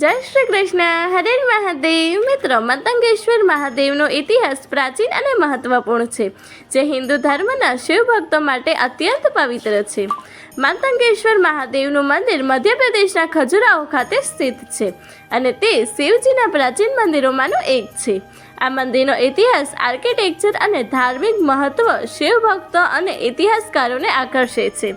જય શ્રી કૃષ્ણ. હરે મહાદેવ. મિત્રો મતંગેશ્વર મહાદેવનો ઇતિહાસ પ્રાચીન અને મહત્વપૂર્ણ છે, જે હિન્દુ ધર્મના શિવ ભક્તો માટે અત્યંત પવિત્ર છે. મતંગેશ્વર મહાદેવનું મંદિર મધ્યપ્રદેશના ખજુરાહો ખાતે સ્થિત છે અને તે શિવજીના પ્રાચીન મંદિરોમાંનું એક છે. આ મંદિરનો ઇતિહાસ આર્કિટેક્ચર અને ધાર્મિક મહત્વ શિવ ભક્તો અને ઇતિહાસકારોને આકર્ષે છે.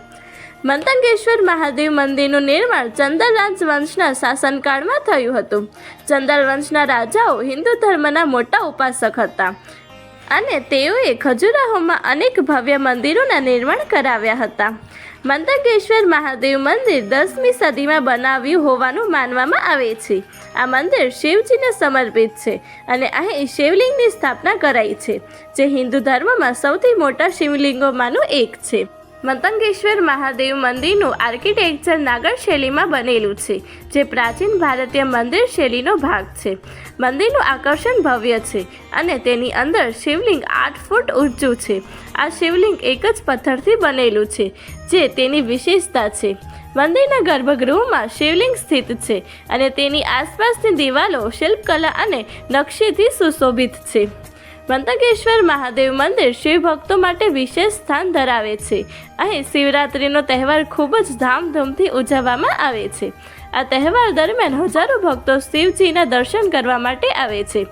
મંતંગેશ્વર મહાદેવ મંદિરનું નિર્માણ ચંદરરાજ વંશના શાસનકાળમાં થયું હતું. ચંદલ વંશના રાજાઓ હિન્દુ ધર્મના મોટા ઉપાસક હતા અને તેઓએ ખજુરાહોમાં અનેક ભવ્ય મંદિરોના નિર્માણ કરાવ્યા હતા. મંતંગેશ્વર મહાદેવ મંદિર દસમી સદીમાં બનાવ્યું હોવાનું માનવામાં આવે છે. આ મંદિર શિવજીને સમર્પિત છે અને અહીં શિવલિંગની સ્થાપના કરાઈ છે, જે હિન્દુ ધર્મમાં સૌથી મોટા શિવલિંગોમાંનું એક છે. મતંગેશ્વર મહાદેવ મંદિરનું આર્કિટેક્ચર નાગર શૈલીમાં બનેલું છે, જે પ્રાચીન ભારતીય મંદિર શૈલીનો ભાગ છે. મંદિરનું આકર્ષણ ભવ્ય છે અને તેની અંદર શિવલિંગ આઠ ફૂટ ઊંચું છે. આ શિવલિંગ એક જ પથ્થરથી બનેલું છે, જે તેની વિશેષતા છે. મંદિરના ગર્ભગૃહમાં શિવલિંગ સ્થિત છે અને તેની આસપાસની દિવાલો શિલ્પકલા અને નકશીથી સુશોભિત છે. મંતકેશ્વર મહાદેવ મંદિર શિવ ભક્તો માટે વિશેષ સ્થાન ધરાવે છે. અહીં શિવરાત્રિનો તહેવાર ખૂબ જ ધામધૂમથી ઉજવવામાં આવે છે. આ તહેવાર દરમિયાન હજારો ભક્તો શિવજીના દર્શન કરવા માટે આવે છે.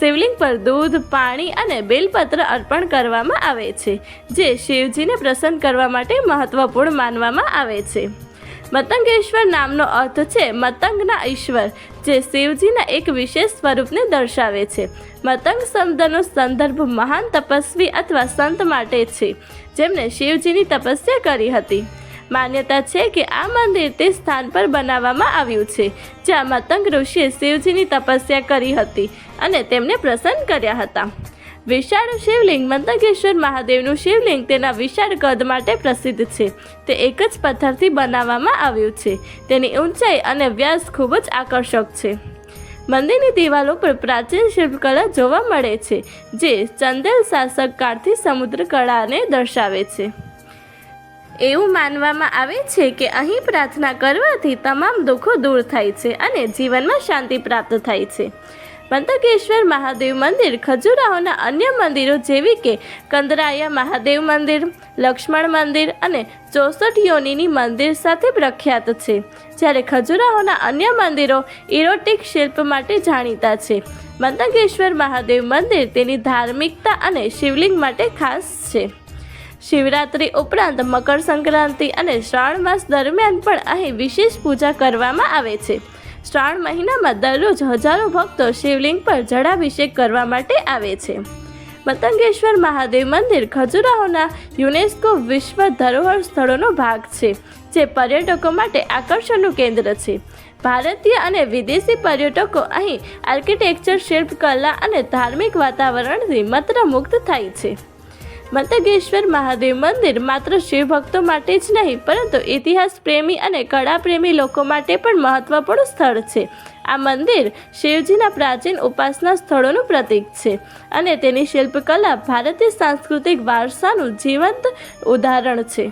શિવલિંગ પર દૂધ, પાણી અને બેલપત્ર અર્પણ કરવામાં આવે છે, જે શિવજીને પ્રસન્ન કરવા માટે મહત્વપૂર્ણ માનવામાં આવે છે. મતંગેશ્વર નામનો અર્થ છે મતંગના ઈશ્વર, જે શિવજીના એક વિશેષ સ્વરૂપને દર્શાવે છે. મતંગ શબ્દનો સંદર્ભ મહાન તપસ્વી અથવા સંત માટે છે, જેમણે શિવજીની તપસ્યા કરી હતી. માન્યતા છે કે આ મંદિર તે સ્થાન પર બનાવવામાં આવ્યું છે, જ્યાં મતંગ ઋષિએ શિવજીની તપસ્યા કરી હતી અને તેમને પ્રસન્ન કર્યા હતા. વિશાળ શિવલિંગ મંતકેશ્વર મહાદેવનું શિવલિંગ તેના વિશાળ કદ માટે પ્રસિદ્ધ છે. તે એક જ પથ્થરથી બનાવવામાં આવ્યું છે. તેની ઊંચાઈ અને વ્યાસ ખૂબ જ આકર્ષક છે. મંદિરની દિવાલો પર પ્રાચીન શિલ્પકલા જોવા મળે છે, જે ચંદેલ શાસક કાળથી સમુદ્ર કળાને દર્શાવે છે. એવું માનવામાં આવે છે કે અહીં પ્રાર્થના કરવાથી તમામ દુઃખો દૂર થાય છે અને જીવનમાં શાંતિ પ્રાપ્ત થાય છે. મંતકેશ્વર મહાદેવ મંદિર, ખજુરાહોના અન્ય મંદિરો જેવી કે કંદરાયા મહાદેવ મંદિર, લક્ષ્મણ મંદિર અને ચોસઠ યોનીની મંદિર સાથે પ્રખ્યાત છે, જ્યારે ખજુરાહોના અન્ય મંદિરો ઇરોટિક શિલ્પ માટે જાણીતા છે. મંતકેશ્વર મહાદેવ મંદિર તેની ધાર્મિકતા અને શિવલિંગ માટે ખાસ છે. શિવરાત્રિ ઉપરાંત મકર સંક્રાંતિ અને શ્રાવણ માસ દરમિયાન પણ અહીં વિશેષ પૂજા કરવામાં આવે છે. શ્રાવણ મહિનામાં દરરોજ હજારો ભક્તો શિવલિંગ પર જળાભિષેક કરવા માટે આવે છે. મતંગેશ્વર મહાદેવ મંદિર ખજુરાહોના યુનેસ્કો વિશ્વ ધરોહર સ્થળોનો ભાગ છે, જે પર્યટકો માટે આકર્ષણનું કેન્દ્ર છે. ભારતીય અને વિદેશી પર્યટકો અહીં આર્કિટેક્ચર, શિલ્પકલા અને ધાર્મિક વાતાવરણથી મંત્રમુગ્ધ થાય છે. મતગેશ્વર મહાદેવ મંદિર માત્ર શિવ ભક્તો માટે જ નહીં, પરંતુ ઇતિહાસ પ્રેમી અને કળા પ્રેમી લોકો માટે પણ મહત્વપૂર્ણ સ્થળ છે. આ મંદિર શિવજીના પ્રાચીન ઉપાસના સ્થળોનું પ્રતીક છે અને તેની શિલ્પકલા ભારતીય સાંસ્કૃતિક વારસાનું જીવંત ઉદાહરણ છે.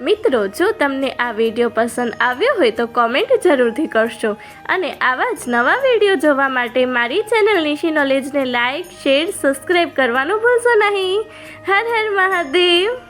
મિત્રો, જો તમને આ વીડિયો પસંદ આવ્યો હોય તો કોમેન્ટ જરૂરથી કરશો. અને આવા જ નવા વીડિયો જોવા માટે મારી ચેનલ નિશી નોલેજને લાઇક શેર સબસ્ક્રાઈબ કરવાનું ભૂલશો નહીં. હર હર મહાદેવ.